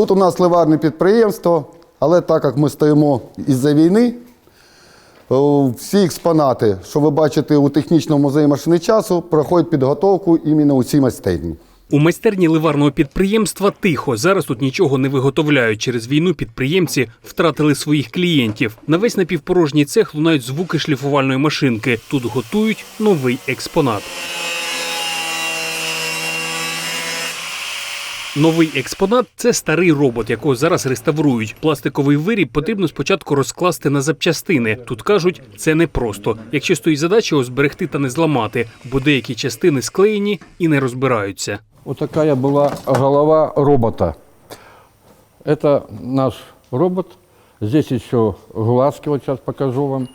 Тут у нас ливарне підприємство, але так як ми стоїмо із-за війни, всі експонати, що ви бачите у технічному музеї машини часу, проходять підготовку іменно у цій майстерні. У майстерні ливарного підприємства тихо. Зараз тут нічого не виготовляють. Через війну підприємці втратили своїх клієнтів. На весь напівпорожній цех лунають звуки шліфувальної машинки. Тут готують новий експонат. Новий експонат це старий робот, якого зараз реставрують. Пластиковий виріб потрібно спочатку розкласти на запчастини. Тут кажуть, це непросто. Якщо стоїть задача його зберегти та не зламати, бо деякі частини склеєні і не розбираються. Вот такая была голова робота. Это наш робот. Здесь еще глазки, вот сейчас покажу вам.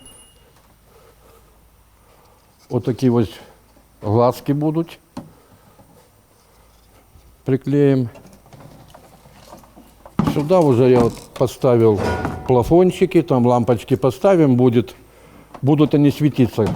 Такие вот глазки будут. Приклеим. Сюда уже я вот поставил плафончики, там лампочки поставим, будет, будут они светиться.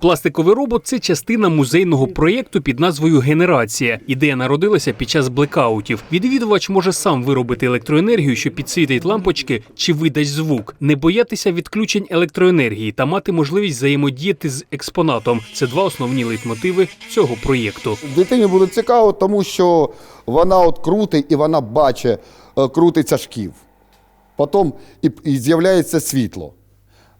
Пластиковий робот це частина музейного проєкту під назвою Генерація. Ідея народилася під час блекаутів. Відвідувач може сам виробити електроенергію, що підсвітить лампочки чи видасть звук, не боятися відключень електроенергії та мати можливість взаємодіяти з експонатом. Це два основні лейтмотиви цього проєкту. Дитині буде цікаво, тому що вона от крутить і вона бачить, е, крутиться шків. Потім і, і з'являється світло.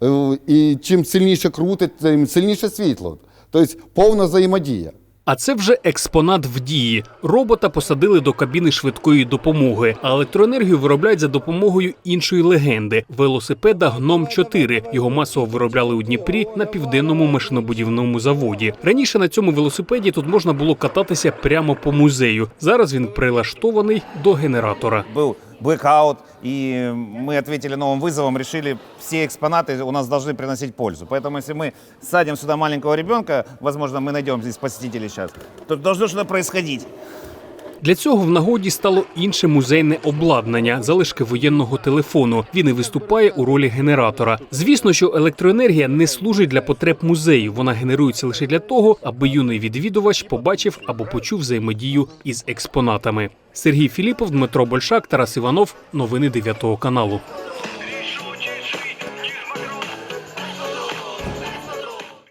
Е, І чим сильніше крутить, тим сильніше світло. Тобто повна взаємодія. А це вже експонат в дії. Робота посадили до кабіни швидкої допомоги, а електроенергію виробляють за допомогою іншої легенди велосипеда Гном 4 Його масово виробляли у Дніпрі на південному машинобудівному заводі. Раніше на цьому велосипеді тут можна було кататися прямо по музею. Зараз він прилаштований до генератора. Был блэкаут, и мы ответили новым вызовом, решили, все экспонаты у нас должны приносить пользу. Поэтому если мы садим сюда маленького ребенка, возможно, мы найдем здесь посетителей сейчас, то должно что-то происходить. Для цього в нагоді стало інше музейне обладнання залишки воєнного телефону. Він і виступає у ролі генератора. Звісно, що електроенергія не служить для потреб музею. Вона генерується лише для того, аби юний відвідувач побачив або почув взаємодію із експонатами. Сергій Філіпов, Дмитро Большак, Тарас Іванов. Новини 9 каналу.